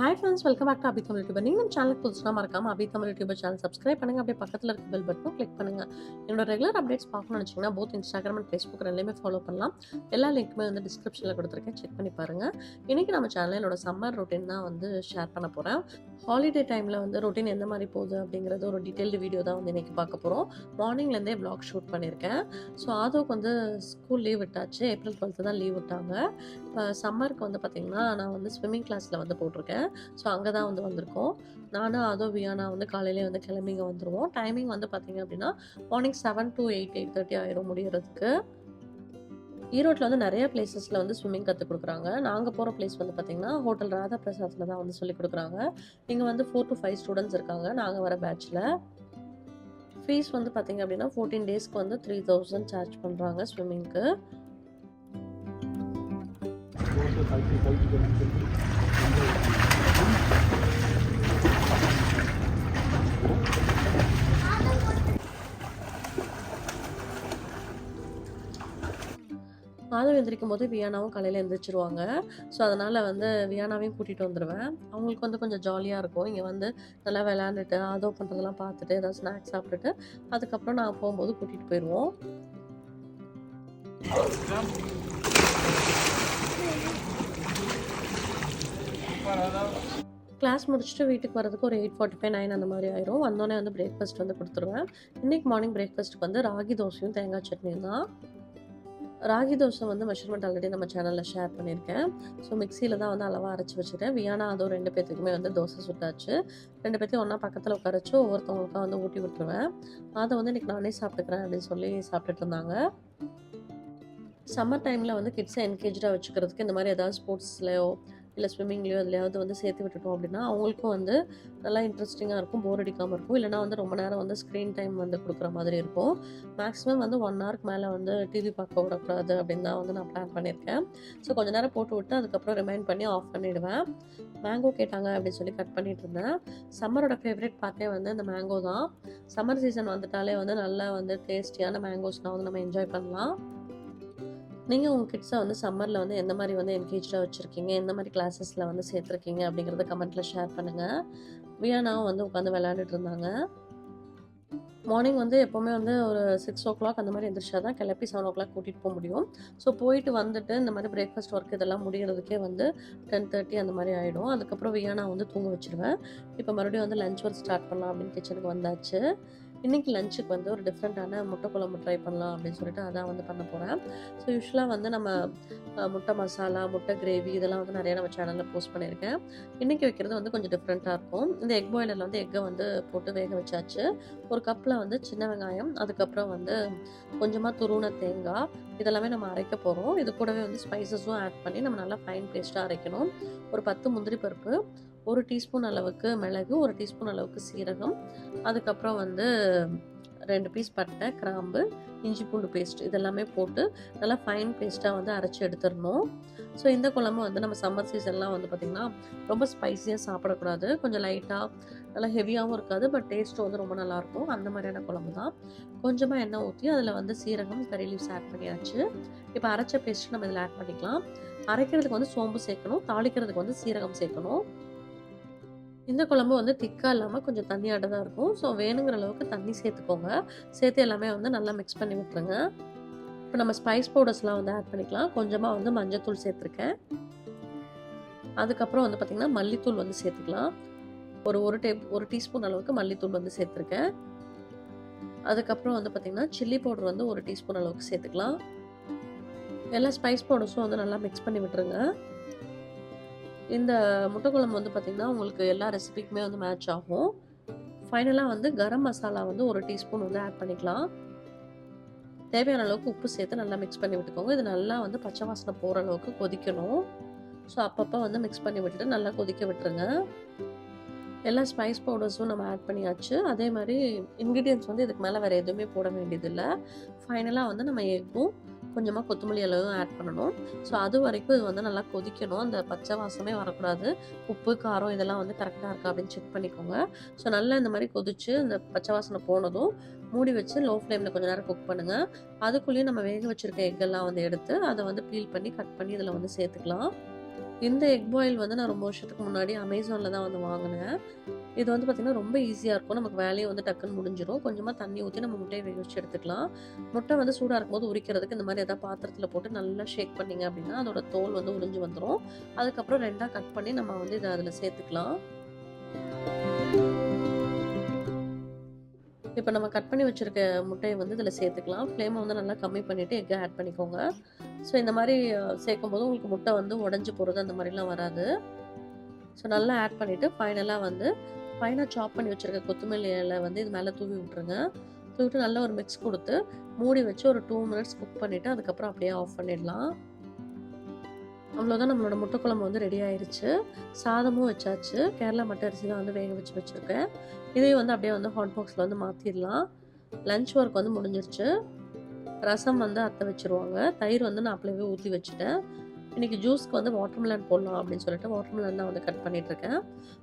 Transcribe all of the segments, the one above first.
Hi friends welcome back to Abi Tamil YouTuber நீங்கள் நம்ம சேனலுக்கு புதுசாக மறக்காம Abi Tamil YouTuber channel subscribe பண்ணுங்கள் அப்படியே பக்கத்தில் இருக்க பெல் பட்டனும் கிளிக் பண்ணுங்க. என்னோட ரெகுலர் அப்டேட்ஸ் பார்க்கணும்னு வச்சிங்கன்னா போத் இன்ஸ்டாகிராம் அண்ட் ஃபேஸ்புக் ரெண்டுலேயுமே ஃபாலோ பண்ணலாம். எல்லா லிங்க்குமே வந்து டிஸ்கிரிப்ஷனில் கொடுத்துருக்கேன். செக் பண்ணி பாருங்கள் இன்னைக்கு நம்ம சேனலில் என்னோட சம்மர் ரொட்டீன் தான் வந்து ஷேர் பண்ண போகிறேன் ஹாலிடே டைமில் வந்து ரொட்டீன் எந்த மாதிரி போகுது அப்படிங்கிறது ஒரு டீட்டெயில்டு வீடியோ தான் வந்து இன்னைக்கு பார்க்க போகிறோம் மார்னிங்லேருந்தே பிளாக் ஷூட் பண்ணியிருக்கேன் ஸோ ஆதோக்கு வந்து ஸ்கூல் லீவ் விட்டாச்சு. ஏப்ரல் டுவெல்த்து தான் லீவ் விட்டாங்க. இப்போ சம்மருக்கு வந்து பார்த்திங்கன்னா நான் வந்து ஸ்விம்மிங் கிளாஸில் வந்து போட்டிருக்கேன். ஸோ அங்கே தான் வந்து வந்திருக்கோம். நானும் அதோ வியானா வந்து காலையிலே வந்து கிளம்பிங்க வந்துடுவோம் டைமிங் வந்து பார்த்தீங்க அப்படின்னா morning seven to eight eight thirty ஆயிரும் முடியறதுக்கு. ஈரோட்டில் வந்து நிறைய பிளேசஸில் வந்து ஸ்விம்மிங் கற்றுக் கொடுக்குறாங்க. நாங்கள் போகிற பிளேஸ் வந்து பார்த்திங்கன்னா ஹோட்டல் ராதா பிரசாத்தில் தான் வந்து சொல்லிக் கொடுக்குறாங்க. இங்கே வந்து ஃபோர் டு ஃபைவ் ஸ்டூடெண்ட்ஸ் இருக்காங்க. நாங்கள் வர பேட்சில் ஃபீஸ் வந்து பார்த்திங்க அப்படின்னா ஃபோர்டீன் டேஸ்க்கு வந்து த்ரீ தௌசண்ட் சார்ஜ் பண்ணுறாங்க ஸ்விம்மிங்க்கு மாதம் எழுந்திரிக்கும் போது வியானாவும் காலையில் எழுந்திரிச்சிருவாங்க ஸோ அதனால் வந்து வியானாவையும் கூட்டிகிட்டு வந்துடுவேன் அவங்களுக்கு வந்து கொஞ்சம் ஜாலியாக இருக்கும். இங்கே வந்து நல்லா விளையாண்டுட்டு அதோ பண்ணுறதெல்லாம் பார்த்துட்டு ஏதாவது ஸ்நாக்ஸ் சாப்பிட்டுட்டு அதுக்கப்புறம் நான் போகும்போது கூட்டிகிட்டு போயிடுவோம் கிளாஸ் முடிச்சுட்டு வீட்டுக்கு வரதுக்கு ஒரு எயிட் ஃபார்ட்டி ஃபைவ் நைன் அந்த மாதிரி ஆயிரும். வந்தோடனே வந்து பிரேக்ஃபாஸ்ட் வந்து கொடுத்துருவேன். இன்றைக்கி மார்னிங் பிரேக்ஃபாஸ்ட்டுக்கு வந்து ராகி தோசையும் தேங்காய் சட்னியும் தான். ராகி தோசை வந்து மெஷர்மெண்ட் ஆல்ரெடி நம்ம சேனலில் ஷேர் பண்ணியிருக்கேன். ஸோ மிக்சியில் தான் வந்து அளவாக அரைச்சி வச்சுட்டேன் வியானா அதுவும் ரெண்டு பேர்த்துக்குமே வந்து தோசை சுட்டாச்சு. ரெண்டு பேர்த்தையும் ஒன்றா பக்கத்தில் உட்கார வச்சு ஒவ்வொருத்தவங்களுக்கா வந்து ஊட்டி விட்டுருவேன். அதை வந்து இன்றைக்கி நானே சாப்பிட்டுக்கிறேன் அப்படின்னு சொல்லி சாப்பிட்டுட்டு இருந்தாங்க. சம்மர் டைமில் வந்து கிட்ஸை என்கேஜாக வச்சுக்கிறதுக்கு இந்த மாதிரி ஏதாவது ஸ்போர்ட்ஸ்லையோ இல்லை ஸ்விம்மிங்லேயோ எதுலையாவது வந்து சேர்த்து விட்டுட்டோம் அப்படின்னா அவங்களுக்கும் வந்து நல்லா இன்ட்ரெஸ்டிங்காக இருக்கும் போர் அடிக்காமல் இருக்கும். இல்லைனா வந்து ரொம்ப நேரம் வந்து ஸ்க்ரீன் டைம் வந்து கொடுக்குற மாதிரி இருக்கும். மேக்ஸிமம் வந்து ஒன் ஹவருக்கு மேலே வந்து டிவி பார்க்க விடக்கூடாது அப்படின்னு தான் வந்து நான் பிளான் பண்ணியிருக்கேன். ஸோ கொஞ்ச நேரம் போட்டு விட்டு அதுக்கப்புறம் ரிமைண்ட் பண்ணி ஆஃப் பண்ணிவிடுவேன் மேங்கோ கேட்டாங்க அப்படின்னு சொல்லி கட் பண்ணிட்டு இருந்தேன். சம்மரோட ஃபேவரட் பார்த்தே வந்து இந்த மேங்கோ தான். சம்மர் சீசன் வந்துட்டாலே வந்து நல்லா வந்து டேஸ்டியான மேங்கோஸ்லாம் வந்து நம்ம என்ஜாய் பண்ணலாம். நீங்கள் உங்கள் கிட்ஸை வந்து சம்மரில் வந்து எந்த மாதிரி வந்து என்கேஜாக வச்சுருக்கீங்க? எந்த மாதிரி கிளாஸஸில் வந்து சேர்த்துருக்கீங்க? அப்படிங்கிறத கமெண்ட்டில் ஷேர் பண்ணுங்கள் வியானாவும் வந்து உட்காந்து விளையாண்டுட்டு இருந்தாங்க. மார்னிங் வந்து எப்போவுமே வந்து ஒரு சிக்ஸ் ஓ கிளாக் அந்த மாதிரி எந்திரிச்சா தான் கிளப்பி செவன் ஓ கிளாக் கூட்டிகிட்டு போக முடியும். ஸோ போயிட்டு வந்துட்டு இந்த மாதிரி பிரேக்ஃபாஸ்ட் ஒர்க் இதெல்லாம் முடிகிறதுக்கே வந்து டென் தேர்ட்டி அந்த மாதிரி ஆகிடும் அதுக்கப்புறம் வியானா வந்து தூங்க வச்சுருவேன். இப்போ மறுபடியும் வந்து லஞ்ச் ஒர்க் ஸ்டார்ட் பண்ணலாம் அப்படின்னு கிச்சனுக்கு வந்தாச்சு. இன்றைக்கி லஞ்சுக்கு வந்து ஒரு டிஃப்ரெண்ட்டான முட்டை குழம்பு ட்ரை பண்ணலாம் அப்படின்னு சொல்லிட்டு அதான் வந்து பண்ண போகிறேன் ஸோ யூஸ்வலாக வந்து நம்ம முட்டை மசாலா முட்டை கிரேவி இதெல்லாம் வந்து நிறைய நம்ம சேனலில் போஸ்ட் பண்ணியிருக்கேன். இன்றைக்கி வைக்கிறது வந்து கொஞ்சம் டிஃப்ரெண்ட்டாக இருக்கும். இந்த எக் பாய்லரில் வந்து எக்கை வந்து போட்டு வேக வச்சாச்சு. ஒரு கப்பில் வந்து சின்ன வெங்காயம் அதுக்கப்புறம் வந்து கொஞ்சமாக துருணை தேங்காய் இதெல்லாமே நம்ம அரைக்க போகிறோம் இது கூடவே வந்து ஸ்பைசஸும் ஆட் பண்ணி நம்ம நல்லா ஃபைன் பேஸ்ட்டாக அரைக்கணும். ஒரு பத்து முந்திரி பருப்பு ஒரு டீஸ்பூன் அளவுக்கு மிளகு ஒரு டீஸ்பூன் அளவுக்கு சீரகம் அதுக்கப்புறம் வந்து ரெண்டு பீஸ் பட்டை கிராம்பு இஞ்சி பூண்டு பேஸ்ட் இதெல்லாமே போட்டு நல்லா ஃபைன் பேஸ்ட்டாக வந்து அரைச்சி எடுத்துடணும். ஸோ இந்த குழம்பு வந்து நம்ம சம்மர் சீசன்லாம் வந்து பார்த்திங்கன்னா ரொம்ப ஸ்பைஸியாக சாப்பிடக்கூடாது. கொஞ்சம் லைட்டாக நல்லா ஹெவியாகவும் இருக்காது பட் டேஸ்ட்டும் வந்து ரொம்ப நல்லாயிருக்கும். அந்த மாதிரியான குழம்பு தான். கொஞ்சமாக எண்ணெய் ஊற்றி அதில் வந்து சீரகம் கறி லீவ்ஸ் ஆட் பண்ணியாச்சு. இப்போ அரைச்ச பேஸ்ட்டு நம்ம இதில் ஆட் பண்ணிக்கலாம். அரைக்கிறதுக்கு வந்து சோம்பு சேர்க்கணும் தாளிக்கிறதுக்கு வந்து சீரகம் சேர்க்கணும். இந்த குழம்பு வந்து திக்காக இல்லாமல் கொஞ்சம் தண்ணியாட்ட தான் இருக்கும். ஸோ வேணுங்கிற அளவுக்கு தண்ணி சேர்த்துக்கோங்க. சேர்த்து எல்லாமே வந்து நல்லா மிக்ஸ் பண்ணி விட்டுருங்க. இப்போ நம்ம ஸ்பைஸ் பவுடர்ஸ்லாம் வந்து ஆட் பண்ணிக்கலாம். கொஞ்சமாக வந்து மஞ்சத்தூள் சேர்த்துருக்கேன். அதுக்கப்புறம் வந்து பார்த்திங்கன்னா மல்லித்தூள் வந்து சேர்த்துக்கலாம். ஒரு ஒரு டேப் ஒரு டீஸ்பூன் அளவுக்கு மல்லித்தூள் வந்து சேர்த்துருக்கேன். அதுக்கப்புறம் வந்து பார்த்திங்கன்னா சில்லி பவுடர் வந்து ஒரு டீஸ்பூன் அளவுக்கு சேர்த்துக்கலாம். எல்லா ஸ்பைஸ் பவுடர்ஸும் வந்து நல்லா மிக்ஸ் பண்ணி விட்டுருங்க. இந்த முட்டை குழம்பு வந்து பார்த்திங்கன்னா உங்களுக்கு எல்லா ரெசிபிக்குமே வந்து மேட்ச் ஆகும். ஃபைனலாக வந்து கரம் மசாலா வந்து ஒரு டீஸ்பூன் வந்து ஆட் பண்ணிக்கலாம். தேவையான அளவுக்கு உப்பு சேர்த்து நல்லா மிக்ஸ் பண்ணி விட்டுக்கோங்க. இது நல்லா வந்து பச்சை வாசனை போகிற அளவுக்கு கொதிக்கணும். ஸோ அப்பப்போ வந்து மிக்ஸ் பண்ணி விட்டுட்டு நல்லா கொதிக்க விட்டுருங்க. எல்லா ஸ்பைஸ் பவுடர்ஸும் நம்ம ஆட் பண்ணியாச்சு. அதே மாதிரி இன்க்ரீடியன்ஸ் வந்து இதுக்கு மேலே வேறு எதுவுமே போட வேண்டியதில்லை. ஃபைனலாக வந்து நம்ம எக்கும் கொஞ்சமாக கொத்தமல்லி அளவும் ஆட் பண்ணணும். ஸோ அது வரைக்கும் இது வந்து நல்லா கொதிக்கணும். அந்த பச்சை வாசமே வரக்கூடாது. உப்பு காரம் இதெல்லாம் வந்து கரெக்டாக இருக்கா அப்படின்னு செக் பண்ணிக்கோங்க. ஸோ நல்லா இந்த மாதிரி கொதிச்சு அந்த பச்சை வாசனை போனதும் மூடி வச்சு லோ ஃப்ளேமில் கொஞ்ச நேரம் குக் பண்ணுங்கள் அதுக்குள்ளேயும் நம்ம வேக வச்சுருக்க எக்கெல்லாம் வந்து எடுத்து அதை வந்து பீல் பண்ணி கட் பண்ணி இதில் வந்து சேர்த்துக்கலாம். இந்த எக் பாயில் வந்து நான் ரொம்ப வருஷத்துக்கு முன்னாடி அமேசானில் தான் வந்து வாங்கினேன். இது வந்து பார்த்திங்கன்னா ரொம்ப ஈஸியாக இருக்கும். நமக்கு வேலையை வந்து டக்குன்னு முடிஞ்சிடும் கொஞ்சமாக தண்ணி ஊற்றி நம்ம முட்டையை வேக வச்சு எடுத்துக்கலாம். முட்டை வந்து சூடாக இருக்கும்போது உரிக்கிறதுக்கு இந்த மாதிரி எதாவது பாத்திரத்தில் போட்டு நல்லா ஷேக் பண்ணிங்க அப்படின்னா அதோட தோல் வந்து உறிஞ்சு வந்துடும் அதுக்கப்புறம் ரெண்டாக கட் பண்ணி நம்ம வந்து இதை அதில் சேர்த்துக்கலாம். இப்போ நம்ம கட் பண்ணி வச்சுருக்க முட்டையை வந்து இதில் சேர்த்துக்கலாம். ஃப்ளேமை வந்து நல்லா கம்மி பண்ணிவிட்டு எக்கை ஆட் பண்ணிக்கோங்க. ஸோ இந்த மாதிரி சேர்க்கும் போது உங்களுக்கு முட்டை வந்து உடஞ்சி போகிறது அந்த மாதிரிலாம் வராது. ஸோ நல்லா ஆட் பண்ணிவிட்டு ஃபைனலாக வந்து ஃபைனாக சாப் பண்ணி வச்சுருக்க கொத்தமல்லி இலை வந்து இது மேலே தூவி விட்ருங்க தூவிட்டு நல்லா ஒரு மிக்ஸ் கொடுத்து மூடி வச்சு ஒரு டூ மினிட்ஸ் குக் பண்ணிவிட்டு அதுக்கப்புறம் அப்படியே ஆஃப் பண்ணிடலாம். அவ்வளோதான் நம்மளோட முட்டை குழம்பு வந்து ரெடி ஆயிடுச்சு சாதமும் வச்சாச்சு. கேரளா மட்டை அரிசி தான் வந்து வேக வச்சு வச்சுருக்கேன். இதையும் வந்து அப்படியே வந்து ஹாட் பாக்ஸில் வந்து மாற்றிடலாம் லஞ்ச் ஒர்க் வந்து முடிஞ்சிருச்சு. ரசம் வந்து அத்தை வச்சுருவாங்க. தயிர் வந்து நான் அப்படியே ஊற்றி வச்சுட்டேன். இன்றைக்கி ஜூஸ்க்கு வந்து வாட்டர்மெலன் போடலாம் அப்படின்னு சொல்லிட்டு வாட்டர்மெலன் தான் வந்து கட் பண்ணிகிட்ருக்கேன்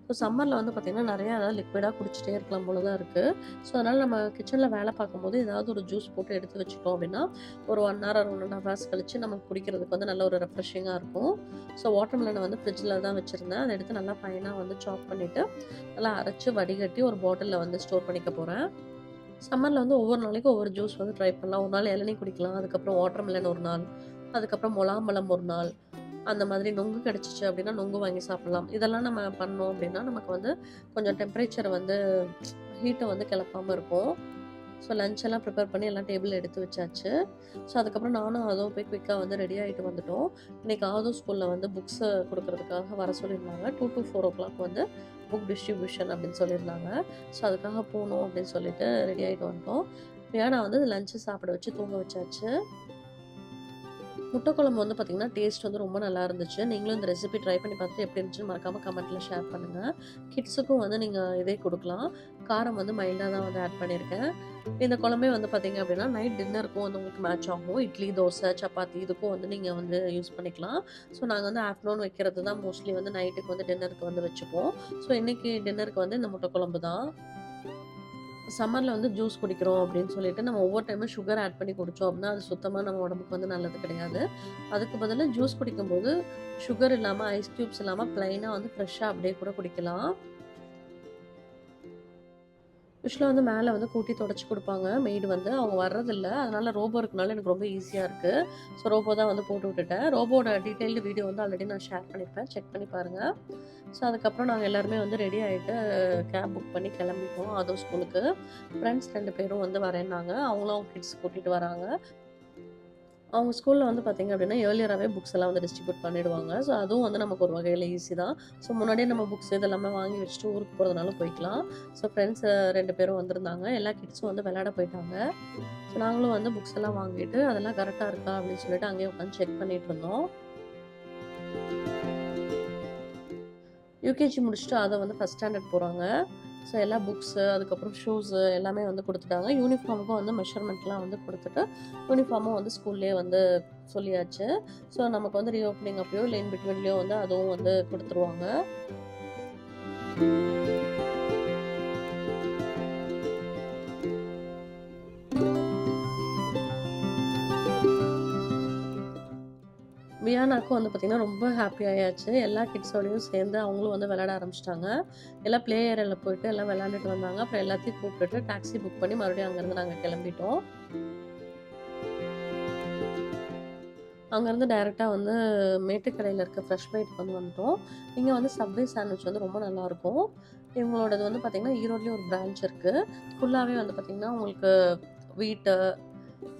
ஸோ சம்மரில் வந்து பார்த்திங்கன்னா நிறையா அதாவது லிக்விடாக குடிச்சிட்டே இருக்கலாம் போல தான் இருக்குது ஸோ அதனால் நம்ம கிச்சனில் வேலை பார்க்கும்போது ஏதாவது ஒரு ஜூஸ் போட்டு எடுத்து வச்சுட்டோம் அப்படின்னா ஒரு one hour one and hours கழிச்சு நமக்கு குடிக்கிறதுக்கு வந்து நல்ல ஒரு ரெஃப்ரெஷிங்காக இருக்கும். ஸோ வாட்டர்மெலனை வந்து ஃப்ரிட்ஜில் தான் வச்சுருந்தேன். அதை எடுத்து நல்லா ஃபைனாக வந்து சாப் பண்ணிவிட்டு நல்லா அரைச்சி வடிகட்டி ஒரு பாட்டிலில் வந்து ஸ்டோர் பண்ணிக்க போகிறேன் சம்மரில் வந்து ஒவ்வொரு நாளைக்கும் ஒவ்வொரு ஜூஸ் வந்து ட்ரை பண்ணலாம். ஒரு நாள் இளநீ குடிக்கலாம். அதுக்கப்புறம் வாட்டர் மிலன் ஒரு நாள். அதுக்கப்புறம் முலாம்பழம் ஒரு நாள் அந்த மாதிரி நொங்கு கிடச்சிச்சு அப்படின்னா நொங்கு வாங்கி சாப்பிட்லாம். இதெல்லாம் நம்ம பண்ணோம் அப்படின்னா நமக்கு வந்து கொஞ்சம் டெம்பரேச்சர் வந்து ஹீட்டை வந்து கிளப்பாமல் இருக்கும். ஸோ லஞ்செல்லாம் ப்ரிப்பேர் பண்ணி எல்லாம் டேபிள் எடுத்து வச்சாச்சு. ஸோ அதுக்கப்புறம் நானும் அதோ போய் குயிக்காக வந்து ரெடி ஆகிட்டு வந்துட்டோம். இன்றைக்கி ஆதோ ஸ்கூலில் வந்து புக்ஸை கொடுக்கறதுக்காக வர சொல்லியிருந்தாங்க. Two to four o'clock வந்து புக் டிஸ்ட்ரிபியூஷன் அப்படின்னு சொல்லியிருந்தாங்க. ஸோ அதுக்காக போகணும் அப்படின்னு சொல்லிட்டு ரெடி ஆகிட்டு வந்துட்டோம். ஏன்னா வந்து லஞ்சு சாப்பிட வச்சு தூங்க வச்சாச்சு. முட்டை குழம்பு வந்து பார்த்திங்கன்னா டேஸ்ட் வந்து ரொம்ப நல்லா இருந்துச்சு. நீங்களும் இந்த ரெசிபி ட்ரை பண்ணி பார்த்துட்டு எப்படி இருந்துச்சுன்னு மறக்காமல் கமெண்ட்டில் ஷேர் பண்ணுங்கள் கிட்ஸுக்கும் வந்து நீங்கள் இதே கொடுக்கலாம். காரம் வந்து மைல்டாக தான் வந்து ஆட் பண்ணியிருக்கேன் இந்த குழம்பே வந்து பார்த்திங்க அப்படின்னா நைட் டின்னருக்கும் வந்து உங்களுக்கு மேட்ச் ஆகும். இட்லி தோசை சப்பாத்தி இதுக்கும் வந்து நீங்கள் வந்து யூஸ் பண்ணிக்கலாம். ஸோ நாங்கள் வந்து ஆஃப்டர்நூன் வைக்கிறது தான் மோஸ்ட்லி வந்து நைட்டுக்கு வந்து டின்னருக்கு வந்து வச்சுப்போம். ஸோ இன்றைக்கி டின்னருக்கு வந்து இந்த முட்டை குழம்பு தான் சம்மரில் வந்து ஜூஸ் குடிக்கிறோம் அப்படின்னு சொல்லிட்டு நம்ம ஒவ்வொரு டைமும் சுகர் ஆட் பண்ணி குடித்தோம் அப்படின்னா அது சுத்தமாக நம்ம உடம்புக்கு வந்து நல்லது கிடையாது. அதுக்கு பதிலாக ஜூஸ் குடிக்கும்போது சுகர் இல்லாமல் ஐஸ் க்யூப்ஸ் இல்லாமல் ப்ளைனாக வந்து ஃப்ரெஷ்ஷாக அப்படியே கூட குடிக்கலாம். யூஸ்வலாக வந்து மேலே வந்து கூட்டி தொடச்சி கொடுப்பாங்க. மெய்டு வந்து அவங்க வர்றதில்ல. அதனால் ரோபோ இருக்கனால எனக்கு ரொம்ப ஈஸியாக இருக்குது ஸோ ரோபோ தான் வந்து போட்டு விட்டுட்டேன். ரோபோட டீட்டெயில்டு வீடியோ வந்து ஆல்ரெடி நான் ஷேர் பண்ணியிருப்பேன். செக் பண்ணி பாருங்கள் ஸோ அதுக்கப்புறம் நாங்கள் எல்லாருமே வந்து ரெடி ஆகிட்டு கேப் புக் பண்ணி கிளம்பிட்டோம் அதோ ஸ்கூலுக்கு ஃப்ரெண்ட்ஸ் ரெண்டு பேரும் வந்து வரேன்னாங்க. அவங்களும் அவங்க கிட்ஸ் கூட்டிகிட்டு வராங்க. அவங்க ஸ்கூலில் வந்து பார்த்திங்க அப்படின்னா ஏர்லியராகவே புக்ஸ் எல்லாம் வந்து டிஸ்ட்ரிபியூட் பண்ணிடுவாங்க. ஸோ அதுவும் வந்து நமக்கு ஒரு வகையில் ஈஸி தான். ஸோ முன்னாடியே நம்ம புக்ஸ் இதெல்லாமே வாங்கி வச்சுட்டு ஊருக்கு போகிறதுனால போய்க்கலாம். ஸோ ஃப்ரெண்ட்ஸ் ரெண்டு பேரும் வந்திருந்தாங்க. எல்லா கிட்ஸும் வந்து விளையாட போயிட்டாங்க. ஸோ நாங்களும் வந்து புக்ஸ் எல்லாம் வாங்கிட்டு அதெல்லாம் கரெக்டாக இருக்கா? அப்படின்னு சொல்லிட்டு அங்கேயே உட்காந்து செக் பண்ணிட்டு இருந்தோம். யூகேஜி முடிச்சுட்டு அதை வந்து ஃபஸ்ட் ஸ்டாண்டர்ட் போகிறாங்க ஸோ எல்லா புக்ஸு அதுக்கப்புறம் ஷூஸு எல்லாமே வந்து கொடுத்துட்டாங்க. யூனிஃபார்முக்கும் வந்து மெஷர்மெண்ட்லாம் வந்து கொடுத்துட்டு யூனிஃபார்மும் வந்து ஸ்கூல்லேயே வந்து சொல்லியாச்சு. ஸோ நமக்கு வந்து ரீஓப்பனிங் அப்பயோ இல்லை இன் பிட்வீன்லேயோ வந்து அதுவும் வந்து கொடுத்துருவாங்க. வியானாக்கும் வந்து பார்த்திங்கன்னா ரொம்ப ஹாப்பி ஆயாச்சு. எல்லா கிட்ஸோடையும் சேர்ந்து அவங்களும் வந்து விளையாட ஆரம்பிச்சிட்டாங்க. எல்லாம் ப்ளே ஏரியாவில் போயிட்டு எல்லாம் விளையாண்டுட்டு வந்தாங்க. அப்புறம் எல்லாத்தையும் கூப்பிட்டுட்டு டாக்ஸி புக் பண்ணி மறுபடியும் அங்கேருந்து நாங்கள் கிளம்பிட்டோம். அங்கேருந்து டைரெக்டாக வந்து மேட்டுக்கடையில் இருக்க ஃப்ரெஷ் பைட் வந்து வந்துட்டோம். இங்கே வந்து சப்வே சாண்ட்விச் வந்து ரொம்ப நல்லாயிருக்கும் இவங்களோடது வந்து பார்த்திங்கன்னா ஈரோட்லேயும் ஒரு பிரான்ச் இருக்குது ஃபுல்லாகவே வந்து பார்த்திங்கன்னா உங்களுக்கு வீட்டு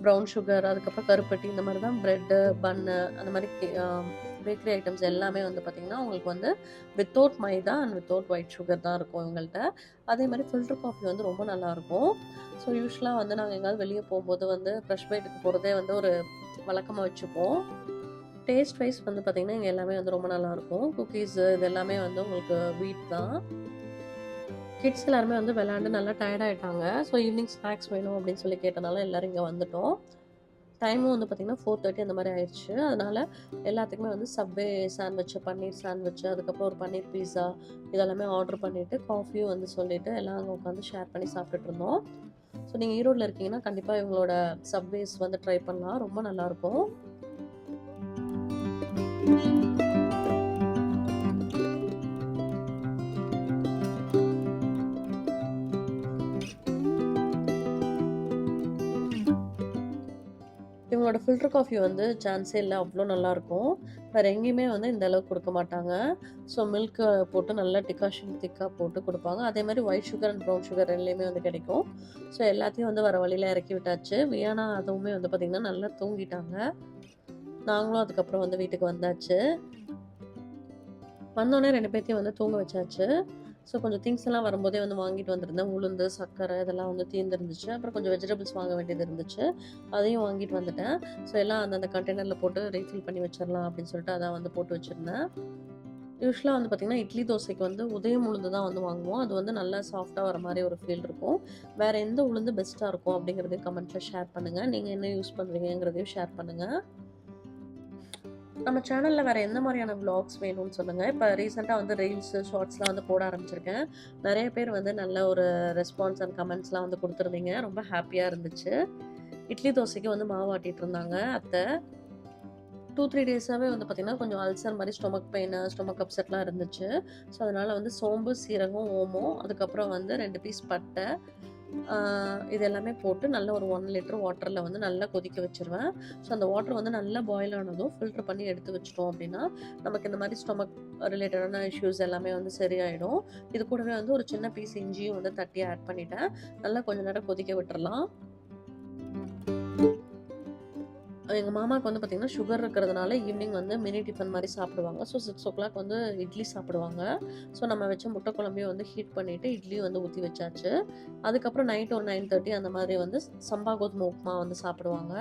ப்ரௌன் சுகர் அதுக்கப்புறம் கருப்பட்டி இந்த மாதிரி தான் ப்ரெட்டு பன்னு அந்த மாதிரி பேக்கரி ஐட்டம்ஸ் எல்லாமே வந்து பார்த்திங்கன்னா உங்களுக்கு வந்து without maida and without white sugar தான் இருக்கும் இவங்கள்ட்ட. அதே மாதிரி ஃபில்டர் காஃபி வந்து ரொம்ப நல்லாயிருக்கும் ஸோ யூஸ்வலாக வந்து நாங்கள் எங்கேயாவது வெளியே போகும்போது வந்து ஃப்ரெஷ் பைட்டுக்கு போகிறதே வந்து ஒரு வழக்கமாக வச்சுப்போம். டேஸ்ட் வைஸ் வந்து பார்த்திங்கன்னா இங்கே எல்லாமே வந்து ரொம்ப நல்லாயிருக்கும் குக்கீஸ் இது எல்லாமே வந்து உங்களுக்கு வீட் தான். கிட்ஸ் எல்லாருமே வந்து விளாண்டு நல்லா டயர்ட் ஆகிட்டாங்க ஸோ ஈவினிங் ஸ்நாக்ஸ் வேணும் அப்படின்னு சொல்லி கேட்டனால எல்லோரும் இங்கே வந்துட்டோம். டைமும் வந்து பார்த்திங்கன்னா ஃபோர் தேர்ட்டி அந்த மாதிரி ஆயிடுச்சு அதனால் எல்லாத்துக்குமே வந்து சப்வே சாண்ட்விச்சு பன்னீர் சாண்ட்விச்சு அதுக்கப்புறம் ஒரு பன்னீர் பீஸா இதெல்லாமே ஆர்டர் பண்ணிவிட்டு காஃபியும் வந்து சொல்லிவிட்டு எல்லாம் அங்கே உட்காந்து ஷேர் பண்ணி சாப்பிட்டுட்டு இருந்தோம். ஸோ நீங்கள் ஈரோட்டில் இருக்கீங்கன்னா கண்டிப்பாக இவங்களோட சப்வேஸ் வந்து ட்ரை பண்ணலாம். ரொம்ப நல்லாயிருக்கும் ஃபில்டர் காஃபி வந்து சான்ஸே இல்லை அவ்வளோ நல்லாயிருக்கும். வேறு எங்கேயுமே வந்து இந்த அளவுக்கு கொடுக்க மாட்டாங்க. ஸோ மில்க் போட்டு நல்லா டிகாஷன் திக்காக போட்டு கொடுப்பாங்க அதே மாதிரி white sugar and brown sugar எல்லாமே வந்து கிடைக்கும். ஸோ எல்லாத்தையும் வந்து வர வழியில் இறக்கி விட்டாச்சு. வியானா அதுவுமே வந்து பார்த்திங்கன்னா நல்லா தூங்கிட்டாங்க. நாங்களும் அதுக்கப்புறம் வந்து வீட்டுக்கு வந்தாச்சு. வந்தோடனே ரெண்டு பேர்த்தையும் வந்து தூங்க வச்சாச்சு. ஸோ கொஞ்சம் திங்ஸ் எல்லாம் வரும்போதே வந்து வாங்கிட்டு வந்திருந்தேன். உளுந்து, சர்க்கரை இதெல்லாம் வந்து தீர்ந்துருந்துச்சு. அப்புறம் கொஞ்சம் வெஜிடபிள்ஸ் வாங்க வேண்டியது இருந்துச்சு. அதையும் வாங்கிட்டு வந்துட்டேன். ஸோ எல்லாம் அந்தந்த கண்டெய்னரில் போட்டு ரீஃபில் பண்ணி வச்சிடலாம் அப்படின்னு சொல்லிட்டு அதான் வந்து போட்டு வச்சுருந்தேன் யூஸ்வலாக வந்து பார்த்திங்கன்னா இட்லி, தோசைக்கு வந்து உதயம் உளுந்து தான் வந்து வாங்குவோம். அது வந்து நல்லா சாஃப்டாக வர மாதிரி ஒரு ஃபீல் இருக்கும். வேறு எந்த உளுந்து பெஸ்ட்டாக இருக்கும் அப்படிங்கிறதையும் கமெண்ட்டில் ஷேர் பண்ணுங்கள் நீங்கள் என்ன யூஸ் பண்ணுறீங்கங்கிறதையும் ஷேர் பண்ணுங்கள் நம்ம சேனலில் வேறு எந்த மாதிரியான விளாக்ஸ் வேணும்னு சொல்லுங்கள் இப்போ ரீசெண்டாக வந்து ரீல்ஸு ஷார்ட்ஸ்லாம் வந்து போட ஆரம்பிச்சிருக்கேன். நிறைய பேர் வந்து நல்ல ஒரு ரெஸ்பான்ஸ் அண்ட் கமெண்ட்ஸ்லாம் வந்து கொடுத்துருந்தீங்க ரொம்ப ஹாப்பியாக இருந்துச்சு. இட்லி, தோசைக்கு வந்து மாவு ஆட்டிகிட்டு இருந்தாங்க அத்தை டூ த்ரீ டேஸாகவே வந்து பார்த்திங்கன்னா கொஞ்சம் அல்சர் மாதிரி ஸ்டொமக் பெயின், ஸ்டொமக் அப்செட்லாம் இருந்துச்சு. ஸோ அதனால் வந்து சோம்பு, சீரகம், ஓமம் அதுக்கப்புறம் வந்து ரெண்டு பீஸ் பட்டை, இது எல்லாமே போட்டு நல்ல ஒரு ஒன் லிட்டர் வாட்டரில் வந்து நல்லா கொதிக்க வச்சுருவேன். ஸோ அந்த வாட்டர் வந்து நல்லா பாயில் ஆனதும் ஃபில்டர் பண்ணி எடுத்து வச்சிட்டோம் அப்படின்னா, நமக்கு இந்த மாதிரி ஸ்டொமக் ரிலேட்டடான இஷ்யூஸ் எல்லாமே வந்து சரியாயிடும். இது கூடவே வந்து ஒரு சின்ன பீஸ் இஞ்சியும் வந்து தட்டி ஆட் பண்ணிட்டேன். நல்லா கொஞ்சம் நேரம் கொதிக்க விட்டுறலாம். எங்கள் மாமாவுக்கு வந்து பார்த்தீங்கன்னா, சுகர் இருக்கிறதுனால ஈவினிங் வந்து மினி டிஃபன் மாதிரி சாப்பிடுவாங்க. ஸோ 6:00 வந்து இட்லி சாப்பிடுவாங்க. ஸோ நம்ம வச்ச முட்டை குழம்பையும் வந்து ஹீட் பண்ணிவிட்டு இட்லியும் வந்து ஊற்றி வச்சாச்சு. அதுக்கப்புறம் நைட் ஒரு 9:30 அந்த மாதிரி வந்து சம்பா கோதுமை உப்புமா வந்து சாப்பிடுவாங்க.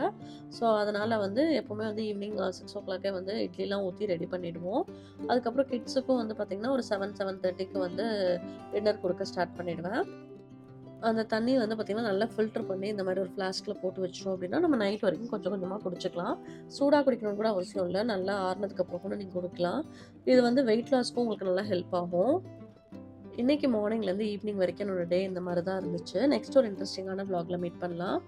ஸோ அதனால் வந்து எப்போவுமே வந்து ஈவினிங் 6:00 வந்து இட்லிலாம் ஊற்றி ரெடி பண்ணிவிடுவோம் அதுக்கப்புறம் கிட்ஸுக்கும் வந்து பார்த்திங்கன்னா ஒரு 7, 7:30க்கு வந்து டின்னர் கொடுக்க ஸ்டார்ட் பண்ணிவிடுவேன் அந்த தண்ணி வந்து பார்த்திங்கன்னா நல்லா ஃபில்டர் பண்ணி இந்த மாதிரி ஒரு ஃப்ளாஸ்கில் போட்டு வச்சுட்டோம் அப்படின்னா, நம்ம நைட் வரைக்கும் கொஞ்சம் கொஞ்சமாக குடிச்சிக்கலாம் சூடாக குடிக்கணும்னு கூட அவசியம் இல்லை நல்லா ஆறுனதுக்கு அப்புறம் கூட நீங்கள் குடிக்கலாம். இது வந்து வெயிட் லாஸ்க்கும் உங்களுக்கு நல்லா ஹெல்ப் ஆகும். இன்னைக்கு மார்னிங்லேருந்து ஈவினிங் வரைக்கும் என்னோட டே இந்த மாதிரி தான் இருந்துச்சு. நெக்ஸ்ட் ஒரு இன்ட்ரெஸ்டிங்கான வ்ளாகில் மீட் பண்ணலாம்.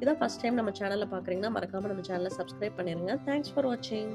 இதான் ஃபர்ஸ்ட் டைம் நம்ம சேனலில் பார்க்குறீங்கன்னா, மறக்காமல் நம்ம சேனலை சப்ஸ்கிரைப் பண்ணிடுங்க தேங்க்ஸ் ஃபார் வாட்சிங்.